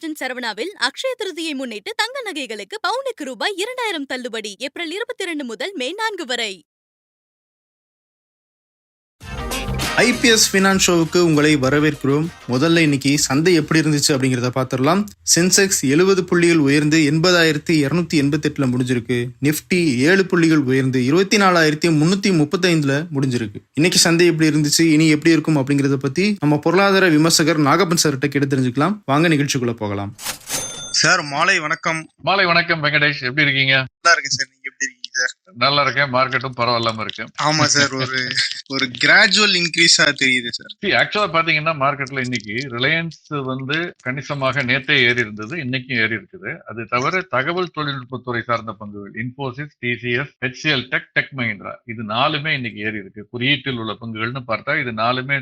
Legend சரவணாவில் Akshaya Tritiya முன்னிட்டு தங்க நகைகளுக்கு பவுனுக்கு ரூபாய் இரண்டாயிரம் தள்ளுபடி ஏப்ரல் இருபத்தி இரண்டு முதல் மே நான்கு வரை. ஐபிஎஸ் ஃபினான்ஸ் ஷோவுக்கு உங்களை வரவேற்கிறோம். முதல்ல இன்னைக்கு சந்தை எப்படி இருந்துச்சு அப்படிங்கிறத பார்த்துடலாம். சென்செக்ஸ் எழுபது புள்ளிகள் உயர்ந்து எண்பதாயிரத்தி இரநூத்தி எண்பத்தெட்டுல முடிஞ்சிருக்கு. நிஃப்டி ஏழு புள்ளிகள் உயர்ந்து இருபத்தி நாலாயிரத்தி முன்னூத்தி முப்பத்தைந்துல முடிஞ்சிருக்கு. இன்னைக்கு சந்தை எப்படி இருந்துச்சு? இனி எப்படி இருக்கும் அப்படிங்கிறத பத்தி நம்ம பொருளாதார விமர்சகர் நாகப்பன் சார்கிட்ட கேட்டு தெரிஞ்சுக்கலாம். வாங்க நிகழ்ச்சிக்குள்ள போகலாம். சார் மாலை வணக்கம். மாலை வணக்கம் வெங்கடேஷ். எப்படி இருக்கீங்க? நல்லா இருக்கு சார். சார் நல்லா இருக்கேன் மார்க்கெட்டும் பரவாயில்லாம இருக்கு. ஆமா சார் ஒரு ஒரு கிராஜுவல் இன்க்ரீஸா தெரியுது சார். ஆக்சுவலா பாத்தீங்கன்னா மார்க்கெட்ல இன்னைக்கு ரிலையன்ஸ் வந்து கணிசமாக நேத்தே ஏறி இருந்தது இன்னைக்கும் ஏறி இருக்குது. அது தவிர தகவல் தொழில்நுட்பத்துறை சார்ந்த பங்குகள் Infosys TCS HCL tech tech Mahindra இது நாலுமே இன்னைக்கு ஏறி இருக்கு. குறியீட்டில் உள்ள பங்குகள்னு பார்த்தா இது நாலுமே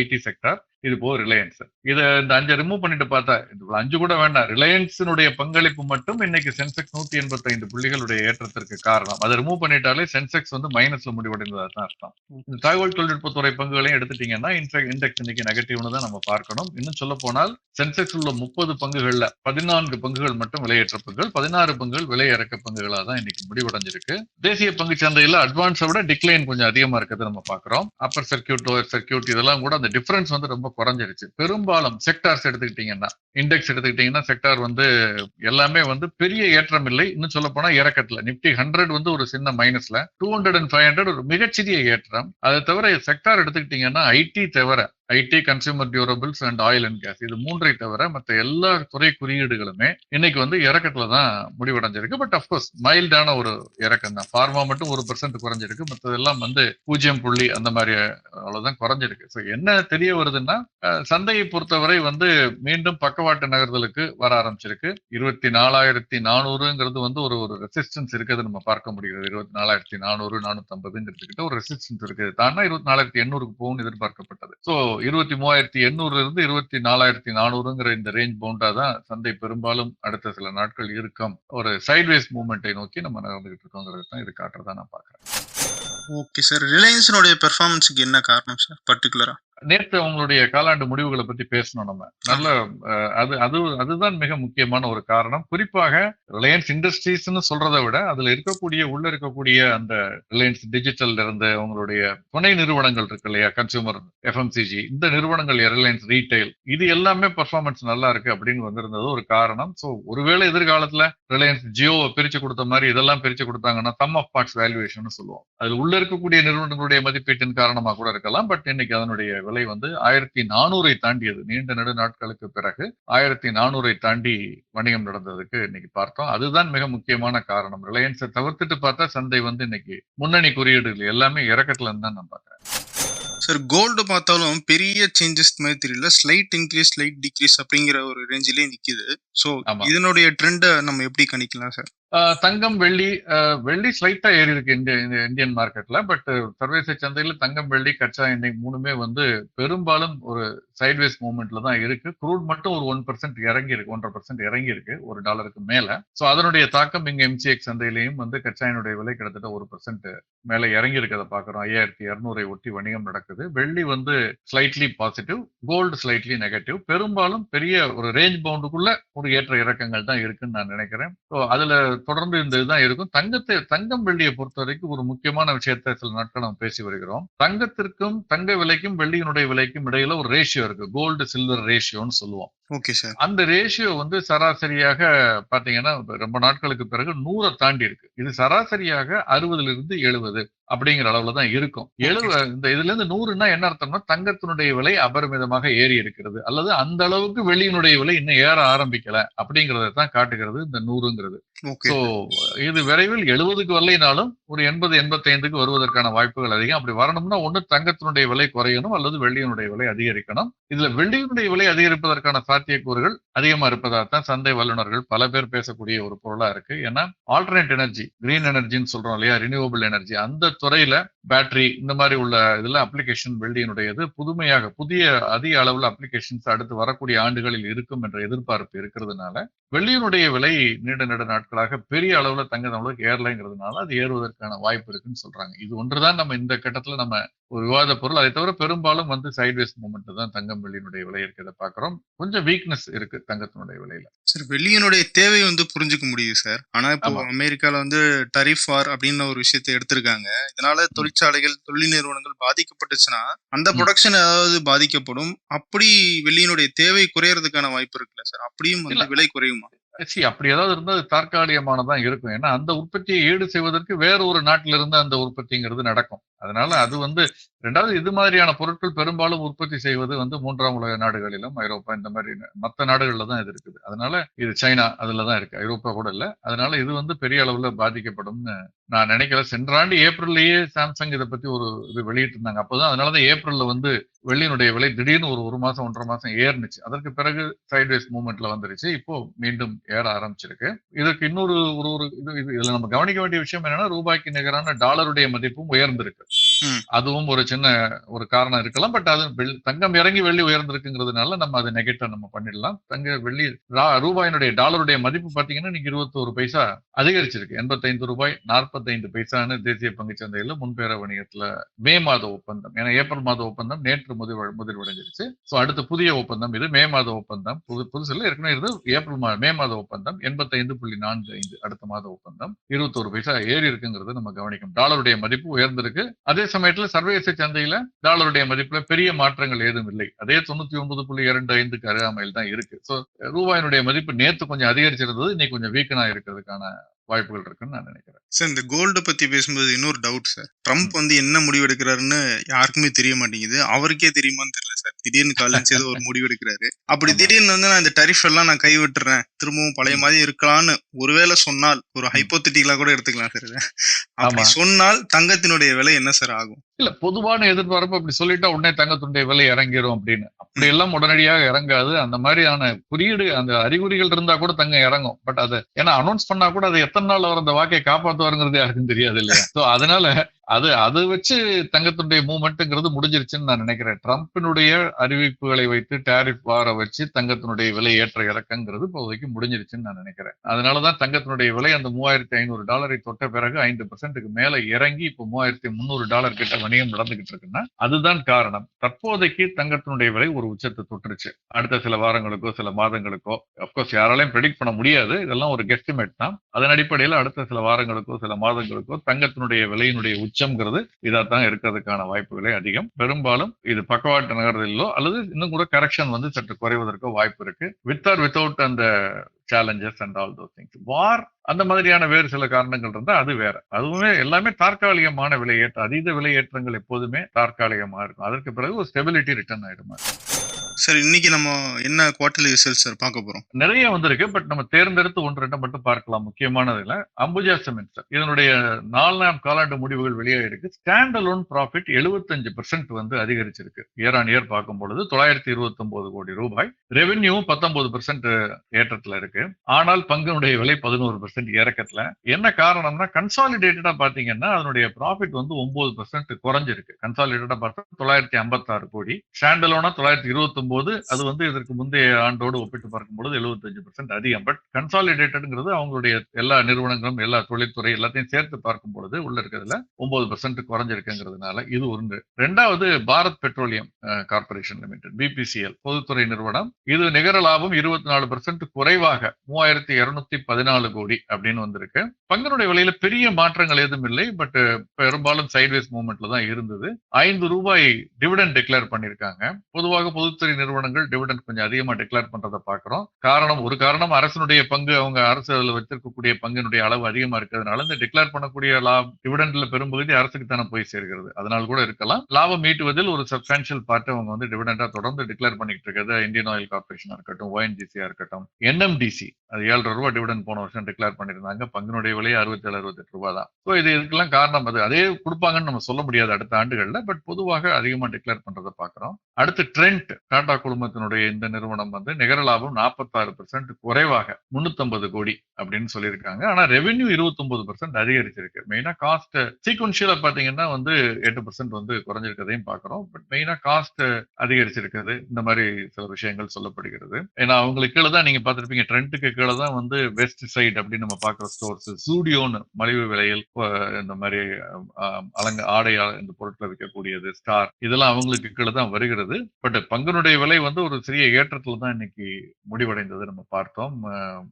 ஐடி செக்டார் இது போக ரிலையன்ஸ். இதை இந்த அஞ்சு ரிமூவ் பண்ணிட்டு பார்த்தா இது அஞ்சு கூட வேண்டாம். ரிலையன்ஸினுடைய பங்களிப்பு மட்டும் இன்னைக்கு சென்செக்ஸ் நூத்தி எண்பத்தி ஐந்து புள்ளிகளுடைய ஏற்றத்திற்கு காரணம். அதை ரிமூவ் பண்ணிட்டாலே சென்செக்ஸ் வந்து மைனஸ்ல முடிவடைந்ததா தான் அர்த்தம். இந்த தகவல் தொழில்நுட்பத்துறை பங்குகளையும் எடுத்துட்டீங்கன்னா இண்டெக்ஸ் இன்னைக்கு நெகட்டிவ்னு தான் நம்ம பார்க்கணும். இன்னும் சொல்ல போனால் சென்செக்ஸ் உள்ள முப்பது பங்குகள்ல பதினான்கு பங்குகள் மட்டும் விலையேற்ற பங்குகள் பதினாறு பங்குகள் விலையிறக்க பங்குகளாக பங்குகளா தான் இன்னைக்கு முடிவடைஞ்சிருக்கு. தேசிய பங்கு சந்தையில அட்வான்ஸை விட டிக்ளைன் கொஞ்சம் அதிகமா இருக்கிறது நம்ம பாக்குறோம் அப்பர் சர்க்கியூட் லோயர் சர்க்கியூட் இதெல்லாம் கூட அந்த டிஃபரன்ஸ் வந்து ரொம்ப குறைஞ்சிருச்சு. பெரும்பாலும் செக்டார்ஸ் எடுத்துக்கிட்டீங்கன்னா இண்டெக்ஸ் எடுத்துக்கிட்டீங்கன்னா செக்டார் வந்து எல்லாமே வந்து பெரிய ஏற்றம் இல்லை. இன்னும் சொல்ல போனா இறக்கத்துல. நிப்டி ஹண்ட்ரட் வந்து ஒரு சின்ன மைனஸ்ல two hundred and five hundred ஒரு மிகச்சிறிய ஏற்றம். அதை தவிர செக்டார் எடுத்துக்கிட்டீங்கன்னா ஐடி தவிர IT consumer durables and oil and gas இது மூன்றை தவிர மற்ற எல்லா துறை குறியீடுகளுமே இன்னைக்கு வந்து இறக்கத்துல தான் முடிவடைஞ்சிருக்கு. பட் அப்கோர்ஸ் மைல்டான ஒரு இறக்கம் தான். ஃபார்மா மட்டும் ஒரு பெர்சன்ட் குறைஞ்சிருக்கு. மற்றதெல்லாம் வந்து பூஜ்ஜியம் புள்ளி அந்த மாதிரி அவ்வளவுதான் குறைஞ்சிருக்கு. ஸோ என்ன தெரிய வருதுன்னா சந்தையை பொறுத்தவரை வந்து மீண்டும் பக்கவாட்டு நகர்தலுக்கு வர ஆரம்பிச்சிருக்கு. இருபத்தி நாலாயிரத்தி நானூறுங்கிறது வந்து ஒரு ஒரு ரெசிஸ்டன்ஸ் இருக்குது நம்ம பார்க்க முடிகிறது. இருபத்தி நாலாயிரத்தி நானூறு நானூத்தி ஐம்பதுங்கிறதுக்கிட்ட ஒரு ரெசிஸ்டன்ஸ் இருக்குது. தானா இருபத்தி நாலாயிரத்தி எண்ணூறுக்கு போகும்னு எதிர்பார்க்கப்பட்டது. ஸோ இருபத்தி மூவாயிரத்தி எண்ணூறுல இருந்து இருபத்தி நாலாயிரத்தி நானூறுங்கிற இந்த ரேஞ்ச் பவுண்டா தான் சந்தை பெரும்பாலும் அடுத்த சில நாட்கள் இருக்கும். ஒரு சைட்வேஸ் மூவ்மெண்ட்டை நோக்கி நம்ம நடந்துகிட்டு இருக்கோங்கிறது தான் இது காட்டுறதா நான் பாக்குறேன் ஓகே சார் ரிலையன்ஸினுடைய பெர்ஃபார்மன்ஸுக்கு என்ன காரணம் சார் பர்டிகுலரா நேற்று அவங்களுடைய காலாண்டு முடிவுகளை பத்தி பேசணும் நம்ம. நல்ல அது அது அதுதான் மிக முக்கியமான ஒரு காரணம். குறிப்பாக ரிலையன்ஸ் இண்டஸ்ட்ரீஸ்னு சொல்றதை விட அதுல இருக்கக்கூடிய உள்ள இருக்கக்கூடிய அந்த ரிலையன்ஸ் டிஜிட்டல் இருந்து அவங்களுடைய துணை நிறுவனங்கள் இருக்கு இல்லையா? கன்சூமர் எஃப்எம்சிஜி இந்த நிறுவனங்கள் ரிலையன்ஸ் ரீட்டைல் இது எல்லாமே பர்ஃபார்மன்ஸ் நல்லா இருக்கு அப்படின்னு வந்திருந்தது ஒரு காரணம். ஸோ ஒருவேளை எதிர்காலத்துல ரிலையன்ஸ் ஜியோவை பிரிச்சு கொடுத்த மாதிரி இதெல்லாம் பிரிச்சு கொடுத்தாங்கன்னா தம் ஆஃப் பார்ட்ஸ் வேல்யூவேஷன் சொல்லுவோம். அதில் உள்ள இருக்கக்கூடிய நிறுவனங்களுடைய மதிப்பீட்டின் காரணமா கூட இருக்கலாம். பட் இன்னைக்கு அதனுடைய விலை வந்து ஆயிரத்தி நானூறை தாண்டியது. நீண்ட நெடு நாட்களுக்கு பிறகு ஆயிரத்தி நானூறை தாண்டி வணிகம் நடந்ததுக்கு இன்னைக்கு பார்த்தோம். அதுதான் மிக முக்கியமான காரணம். ரிலையன்ஸை தவிர்த்துட்டு பார்த்தா சந்தை வந்து இன்னைக்கு முன்னணி குறியீடுகள் எல்லாமே இறக்கத்துல இருந்து தான் நான் பாக்குறேன் சார் கோல்டு பார்த்தாலும் பெரிய சேஞ்சஸ் மாதிரி தெரியல. ஸ்லைட் இன்க்ரீஸ் ஸ்லைட் டிக்ரீஸ் அப்படிங்கிற ஒரு ரேஞ்சிலே நிக்குது. ஸோ இதனுடைய ட்ரெண்டை நம்ம எப்படி கணிக்கலாம் சார் தங்கம் வெள்ளி வெள்ளி ஸ்லைட்டா ஏறி இருக்கு இந்திய இந்தியன் மார்க்கெட்ல பட் சர்வதேச சந்தையில தங்கம் வெள்ளி கச்சா எண்ணெய் மூணுமே வந்து பெரும்பாலும் ஒரு சைட்வேஸ் மூவ்மெண்ட்ல தான் இருக்கு. குரூட் மட்டும் ஒரு ஒன் பர்சன்ட் இறங்கி இருக்கு ஒன்றரை பர்சன்ட் இறங்கி இருக்கு ஒரு டாலருக்கு மேல. ஸோ அதனுடைய தாக்கம் இங்க எம்சிஎக்ஸ் சந்தையிலையும் வந்து கச்சா எண்ணுடைய விலை கிட்டத்தட்ட ஒரு பர்சன்ட் மேல இறங்கி இருக்கிறத பாக்குறோம் ஐயாயிரத்தி இருநூறை ஒட்டி வணிகம் நடக்குது. வெள்ளி வந்து slightly positive gold slightly negative பெரும்பாலும் பெரிய ஒரு ரேஞ்ச் பவுண்டுக்குள்ள ஒரு ஏற்ற இறக்கங்கள் தான் இருக்குன்னு நான் நினைக்கிறேன். ஸோ அதுல தொடர்ந்து இந்த இதுதான் இருக்கும். தங்கத்தை தங்கம் வெள்ளியை பொறுத்த வரைக்கும் ஒரு முக்கியமான விஷயத்த சில நாட்கள் நம்ம பேசி வருகிறோம். தங்கத்திற்கும் தங்க விலைக்கும் வெள்ளியினுடைய விலைக்கும் இடையில ஒரு ரேஷியோ இருக்கு. கோல்டு சில்வர் ரேஷியோன்னு சொல்லுவோம். ஓகே சார் அந்த ரேஷியோ வந்து சராசரியாக பாத்தீங்கன்னா ரொம்ப நாட்களுக்கு பிறகு நூறை தாண்டி இருக்கு. இது சராசரியாக அறுபதுல இருந்து எழுபது அப்படிங்கிற அளவுல தான் இருக்கும். எழுபது இந்த இதுல இருந்து நூறுனா என்ன அர்த்தம்னா தங்கத்தினுடைய விலை அபரிமிதமாக ஏறி இருக்கிறது. அல்லது அந்த அளவுக்கு வெளியினுடைய விலை இன்னும் ஏற ஆரம்பிக்கல அப்படிங்கறத தான் காட்டுகிறது இந்த நூறுங்கிறது. இது விரைவில் எழுபதுக்கு வரலைனாலும் ஒரு எண்பது எண்பத்தி ஐந்துக்கு வருவதற்கான வாய்ப்புகள் அதிகம். அப்படி வரணும்னா ஒண்ணு தங்கத்தினுடைய விலை குறையணும் அல்லது வெள்ளியினுடைய விலை அதிகரிக்கணும். இதுல வெள்ளியினுடைய விலை அதிகரிப்பதற்கான சாத்தியக்கூறுகள் அதிகமா இருப்பதாக தான் சந்தை வல்லுநர்கள் பல பேர் பேசக்கூடிய ஒரு பொருளா இருக்கு. ஏன்னா ஆல்டர்னேட் எனர்ஜி கிரீன் எனர்ஜின்னு சொல்றோம் இல்லையா? ரினியூவபிள் எனர்ஜி அந்த துறையில பேட்டரி இந்த மாதிரி உள்ள இதுல அப்ளிகேஷன் வெள்ளியினுடையது புதுமையாக புதிய அதிக அளவுல அப்ளிகேஷன்ஸ் அடுத்து வரக்கூடிய ஆண்டுகளில் இருக்கும் என்ற எதிர்பார்ப்பு இருக்கிறதுனால வெள்ளியினுடைய விலை நீண்ட நீண்ட நாட்களாக பெரிய அளவுல தங்க அளவுக்கு ஏறலைங்கிறதுனால அது ஏறுவதற்கான வாய்ப்பு இருக்குன்னு சொல்றாங்க. இது ஒன்றுதான் நம்ம இந்த கட்டத்துல நம்ம ஒரு விவாத பொருள். அதை தவிர பெரும்பாலும் வந்து சைட்வேஸ் மூமெண்ட் தான் தங்கம் வெள்ளியினுடைய விலை இருக்கிறத பாக்குறோம் கொஞ்சம் வீக்னஸ் இருக்கு தங்கத்தினுடைய விலையில. சார் வெள்ளியினுடைய தேவை வந்து புரிஞ்சுக்க முடியுது சார் ஆனா இப்போ. அமெரிக்கால வந்து டரிஃப் வார் அப்படின்னு ஒரு விஷயத்தை எடுத்திருக்காங்க. இதனால தொழிற்சாலைகள் தொழில் நிறுவனங்கள் பாதிக்கப்பட்டுச்சுன்னா அந்த. ப்ரொடக்ஷன் ஏதாவது பாதிக்கப்படும். அப்படி வெள்ளியினுடைய தேவை குறையறதுக்கான வாய்ப்பு இருக்குல்ல சார் அப்படியும் வந்து. விலை குறையுமா? சி அப்படி ஏதாவது இருந்தால் அது தற்காலிகமானதான் இருக்கும். ஏன்னா அந்த உற்பத்தியை ஈடு செய்வதற்கு வேற ஒரு நாட்டில இருந்து அந்த உற்பத்திங்கிறது நடக்கும். அதனால அது வந்து ரெண்டாவது இது மாதிரியான பொருட்கள் பெரும்பாலும் உற்பத்தி செய்வது வந்து மூன்றாம் உலக நாடுகளிலும் ஐரோப்பா இந்த மாதிரி மற்ற நாடுகள்ல தான் இது இருக்குது. அதனால இது சைனா அதுல தான் இருக்கு. ஐரோப்பா கூட இல்லை. அதனால இது வந்து பெரிய அளவுல பாதிக்கப்படும்னு நான் நினைக்கல. சென்ற ஆண்டு ஏப்ரல்லையே சாம்சங் இதை பத்தி ஒரு இது வெளியிட்டு இருந்தாங்க அப்போதான் அதனாலதான் ஏப்ரல்ல வந்து வெள்ளியினுடைய விலை திடீர்னு ஒரு ஒரு மாசம் ஒன்றரை மாசம் ஏறினுச்சு. அதற்கு பிறகு சைட்வேஸ் மூவ்மெண்ட்ல வந்துருச்சு. இப்போ மீண்டும் ஏற ஆரம்பிச்சிருக்கு. இதற்கு இன்னொரு ஒரு ஒரு இது இது- இதுல நம்ம கவனிக்க வேண்டிய விஷயம் என்னன்னா ரூபாய்க்கு நிகரான டாலருடைய மதிப்பும் உயர்ந்திருக்கு. அதுவும் ஒரு சின்ன ஒரு காரணம் இருக்கலாம். பட் அது தங்கம் இறங்கி வெள்ளி உயர்ந்திருக்குங்கிறதுனால நம்ம அதை நெகட்டிவா நம்ம பண்ணிடலாம். தங்க வெள்ளி ரூபாயினுடைய டாலருடைய மதிப்பு பாத்தீங்கன்னா இன்னைக்கு இருபத்தோரு பைசா அதிகரிச்சிருக்கு. எண்பத்தைந்து ரூபாய் நாற்பத்தைந்து பைசான்னு தேசிய பங்கு சந்தையில முன்பேற வணிகத்துல மே மாத ஒப்பந்தம். ஏன்னா ஏப்ரல் மாத ஒப்பந்தம் நேற்று முதிர் முதிர்வடைஞ்சிருச்சு. சோ அடுத்த புதிய ஒப்பந்தம் இது. மே மாத ஒப்பந்தம். புது புதுசில் ஏற்கனவே இருந்து ஏப்ரல் மா மே மாத ஒப்பந்தம். எண்பத்தைந்து புள்ளி நான்கு ஐந்து அடுத்த மாத ஒப்பந்தம். இருபத்தோரு பைசா ஏறி இருக்குங்கிறது நம்ம கவனிக்கணும். டாலருடைய மதிப்பு உயர்ந்திருக்கு. அதே சமயத்துல சர்வதேச சந்தையில டாலருடைய மதிப்புல பெரிய மாற்றங்கள் ஏதும் இல்லை. அதே தொண்ணூத்தி ஒன்பது புள்ளி இரண்டு ஐந்துக்கு அருகாமையில் தான் இருக்கு. சோ ரூபாயினுடைய மதிப்பு நேத்து கொஞ்சம் அதிகரிச்சிருந்தது இன்னைக்கு கொஞ்சம் வீக்கனா இருக்கிறதுக்கான வாய்ப்புகள் இருக்குன்னு நான் நினைக்கிறேன். சார் இந்த கோல்டு பத்தி பேசும்போது இன்னொரு டவுட் சார் ட்ரம்ப் வந்து என்ன முடிவு எடுக்கிறாருன்னு யாருக்குமே தெரிய மாட்டேங்குது. அவருக்கே தெரியுமான்னு தெரியல சார் திடீர்னு காலேஜ் ஏதோ ஒரு முடிவு எடுக்கிறாரு. அப்படி. திடீர்னு வந்து நான் இந்த டரிஃப் எல்லாம் நான் கை விட்டுறேன் திரும்பவும் பழைய மாதிரி இருக்கலாம்னு ஒருவேளை சொன்னால் ஒரு ஹைப்போத்திட்டிக்கலா கூட எடுத்துக்கலாம் சார். அப்படி. சொன்னால் தங்கத்தினுடைய விலை என்ன சார் ஆகும்? இல்ல பொதுவான எதிர்பார்ப்பு அப்படி சொல்லிட்டா உடனே தங்கத்துடைய விலை இறங்கிரும் அப்படின்னு. அப்படி எல்லாம் உடனடியாக இறங்காது. அந்த மாதிரியான குறியீடு அந்த அறிகுறிகள் இருந்தா கூட தங்கம் இறங்கும். பட் அதை ஏன்னா அனௌன்ஸ் பண்ணா கூட அது எத்தனை நாள் அவர் அந்த வாக்கை காப்பாத்துவாருங்கிறது யாருக்கும் தெரியாது இல்லையா? சோ அதனால அது அது வச்சு தங்கத்துடைய மூவ்மெண்ட்ங்கிறது முடிஞ்சிருச்சுன்னு நான் நினைக்கிறேன். ட்ரம்பினுடைய அறிவிப்புகளை வைத்து டேரிஃப் வார வச்சு தங்கத்தினுடைய விலை ஏற்ற இறக்கங்கிறது இப்போதைக்கு முடிஞ்சிருச்சுன்னு நான் நினைக்கிறேன். அதனாலதான் தங்கத்தினுடைய விலை அந்த மூவாயிரத்தி ஐநூறு டாலரை தொட்ட பிறகு ஐந்து பர்சன்ட்டுக்கு மேல இறங்கி இப்போ மூவாயிரத்தி முந்நூறு டாலர் கிட்ட வணிகம் நடந்துகிட்டு இருக்குன்னா அதுதான் காரணம். தற்போதைக்கு தங்கத்தினுடைய விலை ஒரு உச்சத்தை தொட்டுருச்சு. அடுத்த சில வாரங்களுக்கோ சில மாதங்களுக்கோ அப்கோர்ஸ் யாராலையும் ப்ரெடிக்ட் பண்ண முடியாது. இதெல்லாம் ஒரு கெஸ்டிமேட் தான். அதன் அடிப்படையில் அடுத்த சில வாரங்களுக்கோ சில மாதங்களுக்கோ தங்கத்தினுடைய விலையினுடைய உச்சம்ங்கிறது இதாத்தான் இருக்கிறதுக்கான வாய்ப்புகளே அதிகம். பெரும்பாலும் இது பக்கவாட்டு நகர்தலோ அல்லது இன்னும் கூட கரெக்ஷன் வந்து சற்று குறைவதற்கோ வாய்ப்பு இருக்கு. வித் ஆர் வித்தவுட் அந்த challenges and all those things வார் அந்த மாதிரியான வேறு சில காரணங்கள் இருந்தால் அது வேற. அதுவுமே எல்லாமே தற்காலிகமான விலையேற்றம் அதீத விலையேற்றங்கள் எப்போதுமே தற்காலிகமா இருக்கும். அதற்கு பிறகு ஒரு ஸ்டெபிலிட்டி ரிட்டர்ன் ஆயிடுமா சார் இன்னைக்கு நம்ம என்ன குவார்டர்லி ரிசல்ட் சார் பார்க்க போறோம்? நிறைய வந்திருக்கு பட் நம்ம தேர்ந்தெடுத்து ஒன்று ரெண்டு மட்டும் பார்க்கலாம். முக்கியமானதுல அம்புஜா சிமெண்ட் சார். இதனுடைய நாலாம் காலாண்டு முடிவுகள் வெளியாயிருக்கு. ஸ்டாண்ட் அலோன் ப்ராஃபிட் எழுபத்தஞ்சு பெர்சென்ட் வந்து அதிகரிச்சிருக்கு. இயர் ஆன் இயர் பார்க்கும் பொழுது தொள்ளாயிரத்தி இருபத்தி ஒன்பது கோடி ரூபாய். ரெவென்யூ பத்தொன்பது பெர்சென்ட் ஏற்றத்துல இருக்கு. ஆனால் பங்கினுடைய விலை பதினோரு பெர்சென்ட் இறக்கத்துல என்ன காரணம்னா கன்சாலிடேட்டடா பாத்தீங்கன்னா அதனுடைய ப்ராஃபிட் வந்து ஒன்பது பெர்சென்ட் குறைஞ்சிருக்கு. கன்சாலிடேட்டடா பார்த்தா தொள்ளாயிரத்தி ஐம்பத்தாறு கோடி. ஸ்டாண்ட் அலோனா தொள்ளாயிரத்தி இருபத்தி பார்க்கும்போது அது வந்து இதற்கு முந்தைய ஆண்டோடு ஒப்பிட்டு பார்க்கும்பொழுது எழுபத்தஞ்சு பெர்சென்ட் அதிகம். பட் கன்சாலிடேட்டடுங்கிறது அவங்களுடைய எல்லா நிறுவனங்களும் எல்லா தொழில்துறை எல்லாத்தையும் சேர்த்து பார்க்கும் பொழுது உள்ள இருக்கிறதுல ஒன்பது பெர்சென்ட் குறைஞ்சிருக்குங்கிறதுனால இது ஒன்று ரெண்டாவது Bharat petroleum corporation limited BPCL பொதுத்துறை நிறுவனம். இது நிகர லாபம் இருபத்தி நாலு பெர்சென்ட் குறைவாக மூவாயிரத்தி இருநூத்தி பதினாலு கோடி அப்படின்னு வந்திருக்கு. பங்கினுடைய விலையில பெரிய மாற்றங்கள் எதுவும் இல்லை பட் பெரும்பாலும் சைட்வேஸ் மூவ்மெண்ட்ல தான் இருந்தது. ஐந்து ரூபாய் டிவிடன் டிக்ளேர் பண்ணிருக்காங்க பொதுவாக பொதுத்துறை நிறுவனங்கள் டிவிடெண்ட் கொஞ்சம் அதிகமாக டிக்ளேர் பண்றதை பார்க்குறோம். காரணம் ஒரு காரணம் அரசனுடைய பங்கு அவங்க அரசு அதுல வச்சிருக்கக்கூடிய பங்கினுடைய அளவு அதிகமா இருக்கிறதுனால இந்த டிக்ளேர் பண்ணக்கூடிய லாபம் டிவிடெண்ட்ல பெரும்பகுதி அரசுக்கு தானே போய் சேர்கிறது. அதனால் கூட இருக்கலாம். லாபம் ஈட்டுவதில் ஒரு சப்ஸ்டான்ஷியல் பார்ட் அவங்க வந்து டிவிடெண்டா தொடர்ந்து டிக்ளேர் பண்ணிட்டு இருக்கிறது. இந்தியன் ஆயில் கார்பரேஷனா இருக்கட்டும் ஓஎன்ஜிசியா இருக்கட்டும் என்எம்டிசி அது ஏழரை ரூபா டிவிடன் போன வருஷம் டிக்ளேர் பண்ணியிருந்தாங்க. பங்கினுடைய விலை அறுபத்தி ஏழு அறுபத்தெட்டு ரூபா தான். ஸோ இது இதுக்கெல்லாம் காரணம் அது. அதே கொடுப்பாங்கன்னு நம்ம சொல்ல முடியாது அடுத்த ஆண்டுகளில் பட் பொதுவாக அதிகமாக டிக்ளேர் பண்றதை பார்க்குறோம். அடுத்து ட்ரெண்ட் டாடா குழுமத்தினுடைய இந்த நிறுவனம் வந்து நிகர லாபம் நாற்பத்தாறு பெர்சென்ட் குறைவாக முன்னூத்தி கோடி அப்படின்னு சொல்லியிருக்காங்க. ஆனா ரெவென்யூ இருபத்தொன்பது பெர்சென்ட் அதிகரிச்சிருக்கு. மெயினா காஸ்ட் சீக்வன்ஷியலா பாத்தீங்கன்னா வந்து எட்டு பெர்சென்ட் வந்து குறைஞ்சிருக்கதையும் பாக்குறோம் பட் மெயினா காஸ்ட் அதிகரிச்சிருக்கிறது. இந்த மாதிரி சில விஷயங்கள் சொல்லப்படுகிறது. ஏன்னா அவங்களுக்கு கீழே தான் நீங்க பார்த்துருப்பீங்க. ட்ரெண்டுக்கு கீழே தான் வந்து வெஸ்ட் சைடு அப்படின்னு நம்ம பாக்குற ஸ்டோர்ஸ் சூடியோன்னு மலிவு விலையில் இந்த மாதிரி அலங்க ஆடை இந்த பொருட்கள் விற்கக்கூடியது ஸ்டார் இதெல்லாம் அவங்களுக்கு கீழே தான் வருகிறது. பட் பங்குனுடைய அதனுடைய விலை வந்து ஒரு சிறிய ஏற்றத்துல தான் இன்னைக்கு முடிவடைந்தது. நம்ம பார்த்தோம்.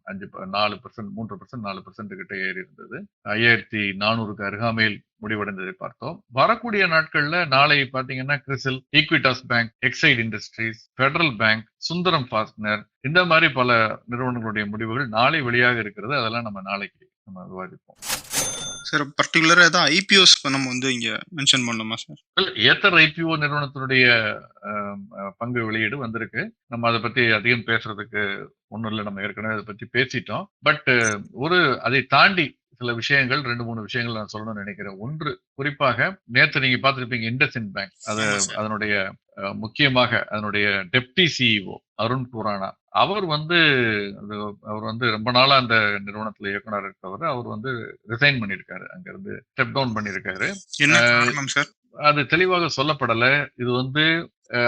அஞ்சு நாலு பர்சன்ட் மூன்று பர்சன்ட் நாலு பர்சன்ட் கிட்ட ஏறி இருந்தது. ஐயாயிரத்தி நானூறுக்கு அருகாமையில் முடிவடைந்ததை பார்த்தோம். வரக்கூடிய நாட்கள்ல நாளை பாத்தீங்கன்னா CRISIL Equitas bank Exide industries federal bank Sundaram fastener இந்த மாதிரி பல நிறுவனங்களுடைய முடிவுகள் நாளை வெளியாக இருக்கிறது. அதெல்லாம் நம்ம நாளைக்கு நம்ம விவாதிப்போம். சார் பர்டிகுலரா ஏதாவது ஐபிஓஸ் நம்ம வந்து இங்க மென்ஷன் பண்ணணுமா சார் ஏத்தர் ஐபிஓ நிறுவனத்தினுடைய பங்கு வெளியீடு வந்திருக்கு. நம்ம அதை பத்தி அதிகம் பேசுறதுக்கு ஒண்ணும் இல்லை. நம்ம ஏற்கனவே அதை பத்தி பேசிட்டோம். பட் ஒரு அதை தாண்டி சில விஷயங்கள் ரெண்டு மூணு விஷயங்கள் நான் சொல்லணும்னு நினைக்கிறேன். ஒன்று குறிப்பாக நேத்து நீங்க பார்த்திருப்பீங்க இண்டஸ்இன் பேங்க். அது. அதனுடைய முக்கியமாக அதனுடைய டெப்டி சிஇஓ அருண் குரானா அவர் வந்து அவர் வந்து ரொம்ப நாளா அந்த நிறுவனத்துல இயக்குனர் இருக்கவர் அவர் வந்து ரிசைன் பண்ணியிருக்காரு. அங்க இருந்து ஸ்டெப் டவுன் பண்ணியிருக்காரு அது தெளிவாக சொல்லப்படல. இது வந்து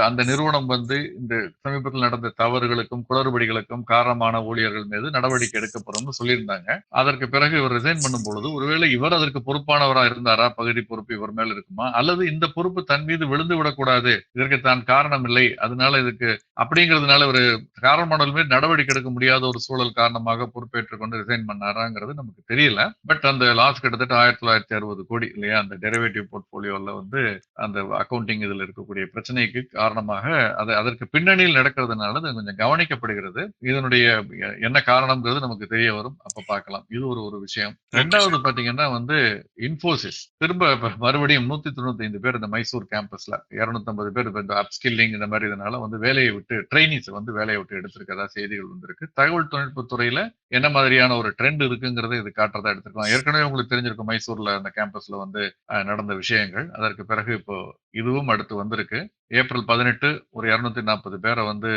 அந்த நிறுவனம் வந்து இந்த சமீபத்தில் நடந்த தவறுகளுக்கும் குளறுபடிகளுக்கும் காரணமான ஊழியர்கள் மீது நடவடிக்கை எடுக்கப்படும்னு சொல்லியிருந்தாங்க. அதற்கு பிறகு இவர் ரிசைன் பண்ணும் பொழுது ஒருவேளை இவர் அதற்கு பொறுப்பானவரா இருந்தாரா? பகுதி பொறுப்பு இவர் மேல் இருக்குமா? அல்லது இந்த பொறுப்பு தன் மீது விழுந்து விடக்கூடாது இதற்கு தான் காரணம் இல்லை அதனால இதுக்கு அப்படிங்கிறதுனால ஒரு காரணமானவர் மீது நடவடிக்கை எடுக்க முடியாத ஒரு சூழல் காரணமாக பொறுப்பேற்றுக் கொண்டு ரிசைன் பண்ணாராங்கிறது நமக்கு தெரியல. பட் அந்த லாஸ் கிட்டத்தட்ட ஆயிரத்தி தொள்ளாயிரத்தி அறுபது கோடி இல்லையா? அந்த டெரிவேட்டிவ் போர்ட்போலியோல வந்து அந்த அக்கவுண்டிங் இதுல இருக்கக்கூடிய பிரச்சனைக்கு காரணமாக அது அதற்கு பின்னணியில் நடக்கிறதுனால அது கொஞ்சம் கவனிக்கப்படுகிறது. இதனுடைய என்ன காரணம்ங்கிறது நமக்கு தெரிய வரும். அப்ப பார்க்கலாம். இது ஒரு ஒரு விஷயம். ரெண்டாவது பாத்தீங்கன்னா வந்து இன்ஃபோசிஸ். திரும்ப மறுபடியும் நூத்தி தொண்ணூத்தி ஐந்து பேர் இந்த மைசூர் கேம்பஸ்ல இருநூத்தி பேர் இந்த அப்ஸ்கில்லிங் இந்த மாதிரி இதனால வந்து வேலையை விட்டு ட்ரைனிஸ் வந்து வேலையை விட்டு எடுத்திருக்கதா செய்திகள் வந்திருக்கு. தகவல் தொழில்நுட்பத் துறையில என்ன மாதிரியான ஒரு ட்ரெண்ட் இருக்குங்கிறத இது காட்டுறதா எடுத்துக்கலாம். ஏற்கனவே உங்களுக்கு தெரிஞ்சிருக்கும் மைசூர்ல அந்த கேம்பஸ்ல வந்து நடந்த விஷயங்கள். அதற்கு பிறகு இப்போ இதுவும் அடுத்து வந்திருக்கு. ஏப்ரல் பதினெட்டு ஒரு இருநூத்தி நாற்பது பேரை வந்து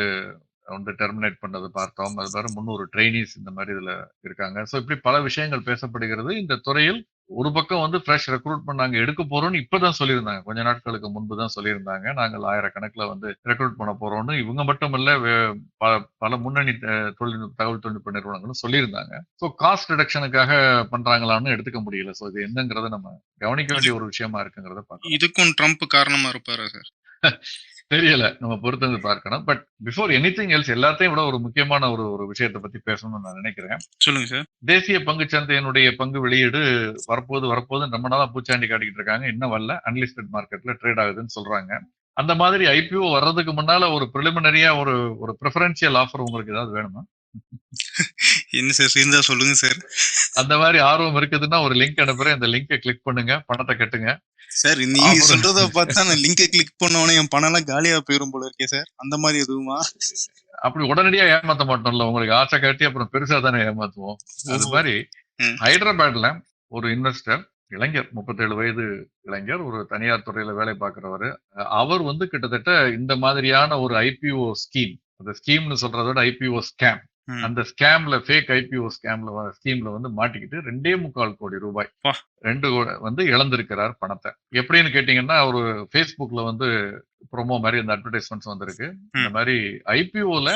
வந்து டெர்மினேட் பண்ணது பார்த்தோம். அது வேற முந்நூறு ட்ரைனிஸ் இந்த மாதிரி இதுல இருக்காங்க. ஸோ இப்படி பல விஷயங்கள் பேசப்படுகிறது. இந்த துறையில் ஒரு பக்கம் வந்து ஃப்ரெஷ் ரெக்ரூட்மெண்ட் நாங்க எடுக்க போறோம்னு இப்பதான் சொல்லியிருந்தாங்க. கொஞ்ச நாட்களுக்கு முன்பு தான் சொல்லியிருந்தாங்க. நாங்கள் ஆயிரக்கணக்கில் வந்து ரெக்ரூட் பண்ண போறோம்னு இவங்க மட்டும் இல்ல பல முன்னணி தொழில்நுட்ப தகவல் தொழில்நுட்ப நிறுவனங்களும் சொல்லியிருந்தாங்க. ஸோ காஸ்ட் ரிடக்ஷனுக்காக பண்றாங்களான்னு எடுத்துக்க முடியல. ஸோ இது என்னங்கிறத நம்ம கவனிக்க வேண்டிய ஒரு விஷயமா இருக்குங்கிறத இதுக்கும் ட்ரம்ப் காரணமா இருப்பாரா சார் தெரியல. நம்ம பொறுத்து பார்க்கணும். But before anything else எல்லாத்தையும் விட ஒரு முக்கியமான ஒரு ஒரு விஷயத்தை பத்தி பேசணும்னு நான் நினைக்கிறேன். சொல்லுங்க சார். தேசிய பங்கு சந்தையினுடைய பங்கு வெளியீடு வரப்போது வரப்போது ரொம்ப நாளா பூச்சாண்டி காட்டிக்கிட்டு இருக்காங்க. இன்னும் வரல. அன்லிஸ்டட் மார்க்கெட்ல ட்ரேட் ஆகுதுன்னு சொல்றாங்க. அந்த மாதிரி ஐபிஓ வர்றதுக்கு முன்னால ஒரு ப்ரிலிமினரியா ஒரு ஒரு ப்ரிஃபரன்ஷியல் ஆஃபர் உங்களுக்கு ஏதாவது வேணுமா? என்ன சார் இருந்தா சொல்லுங்க சார். அந்த மாதிரி ஆர்வம் இருக்குதுன்னா ஒரு லிங்க் அனுப்புறேன். இந்த லிங்கை கிளிக் பண்ணுங்க. பணத்தை கட்டுங்க. சார் நீங்க சொல்றத பார்த்தா நான் லிங்கை கிளிக் பண்ண உடனே என் பணம் எல்லாம் காலியா போயிரும் போல இருக்கே சார். அந்த மாதிரி எதுவுமா? அப்படி உடனடியா ஏமாத்த மாட்டோம்ல. உங்களுக்கு ஆசை காட்டி அப்புறம் பெருசா தானே ஏமாத்துவோம். அது மாதிரி. ஹைதராபாத்ல ஒரு இன்வெஸ்டர் இளைஞர் 37 வயது இளைஞர் ஒரு தனியார் துறையில வேலை பார்க்கிறவரு. அவர் வந்து கிட்டத்தட்ட இந்த மாதிரியான ஒரு ஐபிஓ ஸ்கீம் அந்த ஸ்கீம்னு சொல்றத விட ஐபிஓ ஸ்கேம். அந்த ஸ்கேம்ல ஃபேக் ஐபிஓ ஸ்கேம்ல ஸ்கீம்ல வந்து மாட்டிக்கிட்டு ரெண்டே முக்கால் கோடி ரூபாய். ரெண்டு வந்து இழந்திருக்கிறார் பணத்தை. எப்படின்னு கேட்டீங்கன்னா ஒரு ஃபேஸ்புக்ல வந்து ப்ரோமோ மாதிரி அந்த அட்வர்டைஸ்மெண்ட்ஸ் வந்திருக்கு. இந்த மாதிரி ஐபிஓல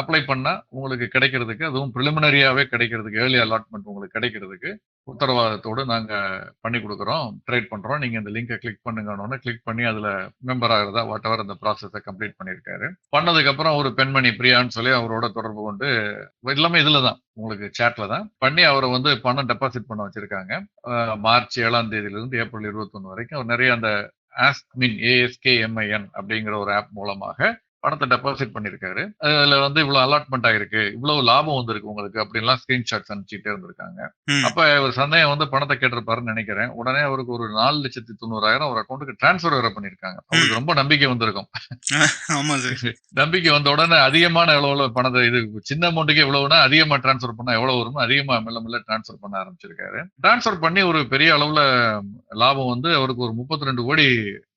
அப்ளை பண்ணா உங்களுக்கு கிடைக்கிறதுக்கு அதுவும் ப்ரிலிமினரியாவே கிடைக்கிறதுக்கு ஏர்லி அலாட்மெண்ட் உங்களுக்கு கிடைக்கிறதுக்கு உத்தரவாதத்தோடு நாங்கள் பண்ணி கொடுக்குறோம். ட்ரேட் பண்ணுறோம் நீங்கள் இந்த லிங்கை கிளிக் பண்ணுங்கன்னு கிளிக் பண்ணி அதில் மெம்பர் ஆகிறதா வாட் எவர் அந்த ப்ராசஸை கம்ப்ளீட் பண்ணியிருக்காரு. பண்ணதுக்கப்புறம் ஒரு பெண்மணி பிரியான்னு சொல்லி அவரோட தொடர்பு கொண்டு எல்லாமே இதில் தான் உங்களுக்கு சேட்டில் தான். பண்ணி அவரை வந்து பணம் டெபாசிட் பண்ண வச்சுருக்காங்க. மார்ச் ஏழாம் தேதியிலிருந்து ஏப்ரல் 21 வரைக்கும் அவர் நிறைய அந்த ஆஸ்மின் ஏஎஸ்கேஎம்ஐஎன் அப்படிங்கிற ஒரு ஆப் மூலமாக பணத்தை டெபாசிட் பண்ணிருக்காரு. அதுல வந்து இவ்வளவு அலாட்மெண்ட் ஆயிருக்கு இவ்வளவு லாபம் வந்திருக்கு உங்களுக்கு அப்படின்லாம் ஸ்கிரீன்ஷாட்ஸ் அனுப்பிச்சிட்டே இருந்திருக்காங்க. அப்ப ஒரு சந்தேகம் வந்து பணத்தை கேட்டிருப்பாருன்னு நினைக்கிறேன். உடனே அவருக்கு ஒரு நாலு லட்சத்தி தொண்ணூறாயிரம் ஒரு அக்கௌண்ட்டுக்கு டிரான்ஸ்ஃபர் வேற பண்ணிருக்காங்க. அவருக்கு ரொம்ப நம்பிக்கை வந்திருக்கும். ஆமா சார். நம்பிக்கை வந்த உடனே அதிகமான எவ்வளவு பணத்தை இது சின்ன அமௌண்ட்டுக்கு எவ்வளவுனா அதிகமா டிரான்ஸ்ஃபர் பண்ணா எவ்வளவு வருமோ அதிகமா மெல்ல மெல்ல டிரான்ஸ்ஃபர் பண்ண ஆரம்பிச்சிருக்காரு. டிரான்ஸ்ஃபர் பண்ணி ஒரு பெரிய அளவுல லாபம் வந்து அவருக்கு ஒரு முப்பத்தி ரெண்டு கோடி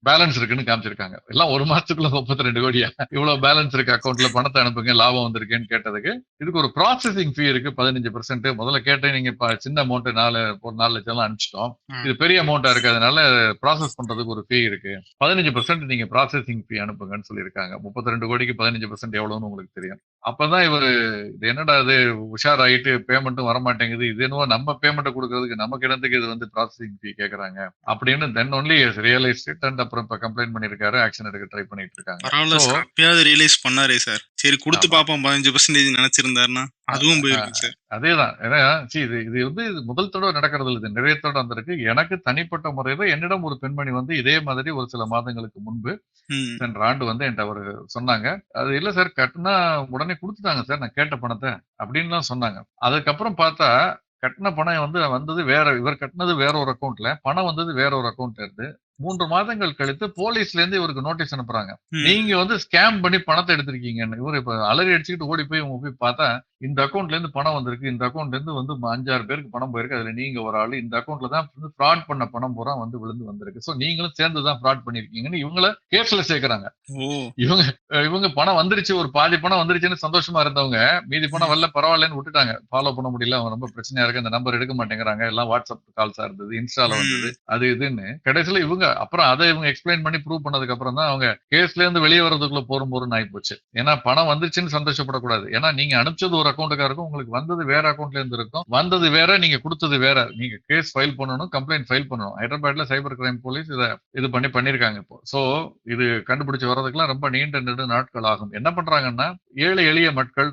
பேலன்ஸ் இருக்குன்னு காமிச்சிருக்காங்க. எல்லாம் ஒரு மாசத்துக்குள்ள முப்பத்தி ரெண்டு கோடியா? இவ்வளவு பேலன்ஸ் இருக்கு அக்கௌண்ட்ல பணத்தை அனுப்புங்க லாபம் வந்திருக்கேன்னு கேட்டதுக்கு இதுக்கு ஒரு ப்ராசஸிங் ஃபீ இருக்கு பதினஞ்சு பர்சன்ட் முதல்ல கேட்டேன் நீங்க சின்ன அமௌண்ட் நாலு ஒரு நாலு லட்சம் எல்லாம் அனுப்பிச்சிட்டோம். இது பெரிய அமௌண்டா இருக்கு அதனால ப்ராசஸ் பண்றதுக்கு ஒரு ஃபீ இருக்கு. பதினஞ்சு பர்சன்ட் நீங்க ப்ராசஸிங் ஃபீ அனுப்புங்கன்னு சொல்லியிருக்காங்க. முப்பத்தி ரெண்டு கோடிக்கு பதினஞ்சு பர்சன்ட் எவ்வளவுன்னு உங்களுக்கு தெரியும். அப்பதான் இவர் இது என்னடா இது உஷாராயிட்டு பேமெண்ட்டும் வர மாட்டேங்குது இது என்னவோ நம்ம பேமெண்ட் கொடுக்கறதுக்கு நமக்கு இடத்துக்கு இது வந்து ப்ராசஸிங் ஃபீ கேக்குறாங்க? அப்படின்னு then only realise it and அப்புறம் இப்ப கம்ப்ளைண்ட் பண்ணிருக்காரு ஆக்ஷன் எடுக்க ட்ரை பண்ணிட்டு இருக்காங்க பரவாயில்ல அப்பயாவது ரியலைஸ் பண்ணாரே சார் சரி கொடுத்து. பாப்போம். பதினஞ்சு பர்சன்டேஜ் நினைச்சிருந்தாருன்னா அதுவும் போயிருக்கு சார் அதேதான். ஏன்னா see, இது இது வந்து முதல் தடவை நடக்கிறது இல்லை. இது நிறைய தடவை வந்திருக்கு எனக்கு தனிப்பட்ட முறையில என்னிடம் ஒரு பெண்மணி வந்து இதே மாதிரி ஒரு சில மாதங்களுக்கு முன்பு சென்ற ஆண்டு வந்து என்கிட்ட அவர் சொன்னாங்க. அது இல்ல சார் கட்டினா உடனே கொடுத்துட்டாங்க சார் நான் கேட்ட பணத்தை அப்படின்லாம் சொன்னாங்க. அதுக்கப்புறம் பார்த்தா கட்டின பணம் வந்து வந்தது வேற இவர் கட்டினது வேற ஒரு அக்கௌண்ட்ல பணம் வந்தது வேற ஒரு அக்கௌண்ட்ல இருந்து மூன்று மாதங்கள் கழித்து போலீஸ்ல இருந்து இவருக்கு நோட்டீஸ் அனுப்புறாங்க. நீங்க வந்து ஸ்கேம் பண்ணி பணத்தை எடுத்திருக்கீங்கன்னு. இவர் இப்ப அலறி அடிச்சுக்கிட்டு ஓடி போய் உங்க போய் பார்த்தா இந்த அக்கௌண்ட்ல இருந்து பணம் வந்திருக்கு. இந்த அக்கௌண்ட்ல இருந்து வந்து அஞ்சாறு பேருக்கு பணம் போயிருக்கு. அதுல நீங்க ஒரு ஆளு. இந்த அக்கௌண்ட்ல தான் வந்து ஃப்ராட் பண்ண பணம் பூரா வந்து விழுந்து வந்திருக்கு. சோ நீங்களும் சேர்ந்து தான் ஃப்ராட் பண்ணிருக்கீங்கன்னு இவங்கள கேஸ்ல சேர்க்கறாங்க. இவங்க இவங்க பணம் வந்துருச்சு. ஒரு பாதி பணம் வந்துருச்சுன்னு சந்தோஷமா இருந்தவங்க மீதி பணம் வரல பரவாயில்லன்னு விட்டுட்டாங்க. ஃபாலோ பண்ண முடியல. அவங்க ரொம்ப பிரச்சனையா இருக்கு. அந்த நம்பர் எடுக்க மாட்டேங்கிறாங்க. எல்லாம் வாட்ஸ்அப் கால்ஸா இருந்தது. இன்ஸ்டால வந்தது. அது இதுன்னு. கடைசியில இவங்க அப்புறம் அதை இவங்க எக்ஸ்பிளைன் பண்ணி ப்ரூவ் பண்ணதுக்கு அப்புறம் தான் அவங்க கேஸ்ல இருந்து வெளியே வர்றதுக்குள்ள போரும் போரும் ஆகி போச்சு ஏன்னா பணம் வந்துருச்சுன்னு சந்தோஷப்படக்கூடாது. ஏன்னா நீங்க அனுப்பிச்சது ஒரு அக்கௌண்ட்டுக்கா இருக்கும் உங்களுக்கு வந்தது வேற அக்கௌண்ட்ல இருந்து இருக்கும். வந்தது வேற நீங்க கொடுத்தது வேற. நீங்க கேஸ் ஃபைல் பண்ணணும் கம்ப்ளைண்ட் ஃபைல் பண்ணணும். ஹைதராபாத்ல சைபர் கிரைம் போலீஸ் இதை இது பண்ணி பண்ணிருக்காங்க இப்போ. சோ இது கண்டுபிடிச்சு வர்றதுக்குலாம் ரொம்ப நீண்ட நெடு நாட்கள் ஆகும். என்ன பண்றாங்கன்னா ஏழை எளிய மக்கள்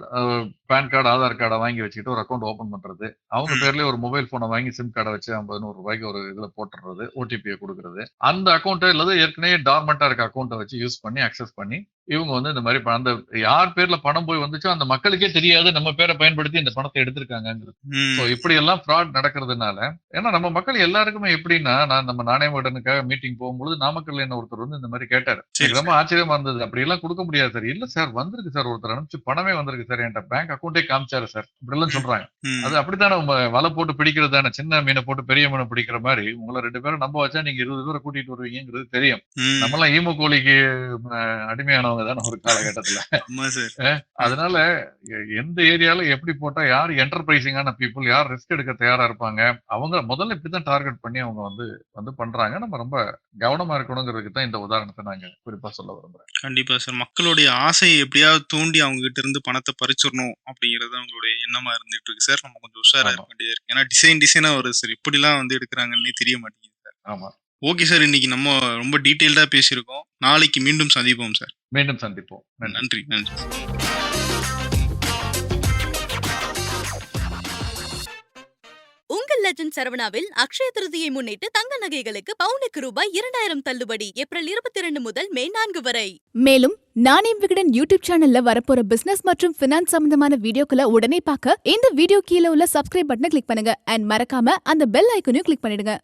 பேன் கார்டு ஆதார் கார்டை வாங்கி வச்சுக்கிட்டு ஒரு அக்கௌண்ட் ஓபன் பண்றது. அவங்க. பேர்லயே ஒரு மொபைல் போனை வாங்கி சிம் கார்டை வச்சு ஐம்பது நூறு ரூபாய்க்கு ஒரு இதுல போட்டுறது ஓடிபியை கொடுக்கறது. அந்த அக்கௌண்ட்டை இல்லது ஏற்கனவே டார்மெண்டா இருக்க அக்கௌண்ட்டை வச்சு யூஸ் பண்ணி அக்சஸ் பண்ணி இவங்க வந்து இந்த மாதிரி அந்த யார் பேர்ல பணம் போய் வந்துச்சோ அந்த மக்களுக்கே தெரியாது நம்ம பேரை பயன்படுத்தி இந்த பணத்தை எடுத்திருக்காங்கிறது ஸோ இப்படி எல்லாம் ஃப்ராட் நடக்கிறதுனால ஏன்னா நம்ம மக்கள் எல்லாருக்குமே எப்படின்னா நான் நம்ம நாணயமடனுக்காக மீட்டிங் போகும்போது நாமக்கல்ல என்ன ஒருத்தர் வந்து இந்த மாதிரி கேட்டாரு. ரொம்ப ஆச்சரியமா இருந்தது. அப்படி எல்லாம் கொடுக்க முடியாது சார். இல்ல சார் வந்திருக்கு சார். ஒருத்தர் அனுப்பிச்சு பணமே வந்திருக்கு சார். என்கிட்ட பேங்க் அக்கௌண்டே காமிச்சாரு சார். இப்படி எல்லாம் சொல்றாங்க. அது அப்படித்தானே வலை போட்டு பிடிக்கிறது தானே? சின்ன மீனை போட்டு பெரிய மீனை பிடிக்கிற மாதிரி. உங்களை ரெண்டு பேரும் நம்ப வச்சா நீங்க இருபது பேரை கூட்டிட்டு வருவீங்கிறது தெரியும். ம். நம்மலாம் ஈமு கோழிக்கு அடிமையானவங்க தானே ஒரு காலகட்டத்துல. அதனால எந்த ஏரியால எப்படி போட்டா யார் என்டர்பிரைசிங்கான பீப்புள் யார் ரிஸ்க் எடுக்க தயாரா இருப்பாங்க அவங்க முதல்ல இப்படிதான் டார்கெட் பண்ணி அவங்க வந்து வந்து பண்றாங்க. நம்ம ரொம்ப கவனமா இருக்கணுங்கிறதுக்கு தான் இந்த உதாரணத்தை நாங்க குறிப்பா சொல்ல விரும்புறேன். கண்டிப்பா சார் மக்களுடைய ஆசையை எப்படியாவது தூண்டி அவங்க கிட்ட இருந்து பணத்தை பறிச்சிடணும் அப்படிங்கறது அவங்களுடைய எண்ணமா இருந்துட்டு இருக்கு சார் நம்ம கொஞ்சம் உஷாரா. இருக்க வேண்டியது இருக்கு. ஏன்னா டிசைன் டிசைனா வருது சார் இப்படிலாம் வந்து எடுக்கிறாங்கன்னே தெரிய மாட்டேங்குது சார் ஆமா. ஓகே சார் இன்னைக்கு நம்ம ரொம்ப டீட்டெயில்டா பேசியிருக்கோம். நாளைக்கு மீண்டும் சந்திப்போம் சார். மீண்டும் சந்திப்போம். நன்றி. நன்றி லெஜண்ட் சரவணாவில் அக்ஷய திருதியை முன்னிட்டு தங்க நகைகளுக்கு பவுனுக்கு ரூபாய் இரண்டாயிரம் தள்ளுபடி ஏப்ரல் இருபத்தி இரண்டு முதல் மே நான்கு வரை. மேலும் நாணயம் விகடன் யூடியூப் சேனல்ல வரப்போற பிசினஸ் மற்றும் பினான்ஸ் சம்பந்தமான வீடியோக்களை உடனே பார்க்க இந்த வீடியோ கீழே உள்ள சப்ஸ்கிரைப் பட்டனை கிளிக் பண்ணுங்க. அண்ட் மறக்காம அந்த பெல் ஐக்கனையும் கிளிக் பண்ணிடுங்க.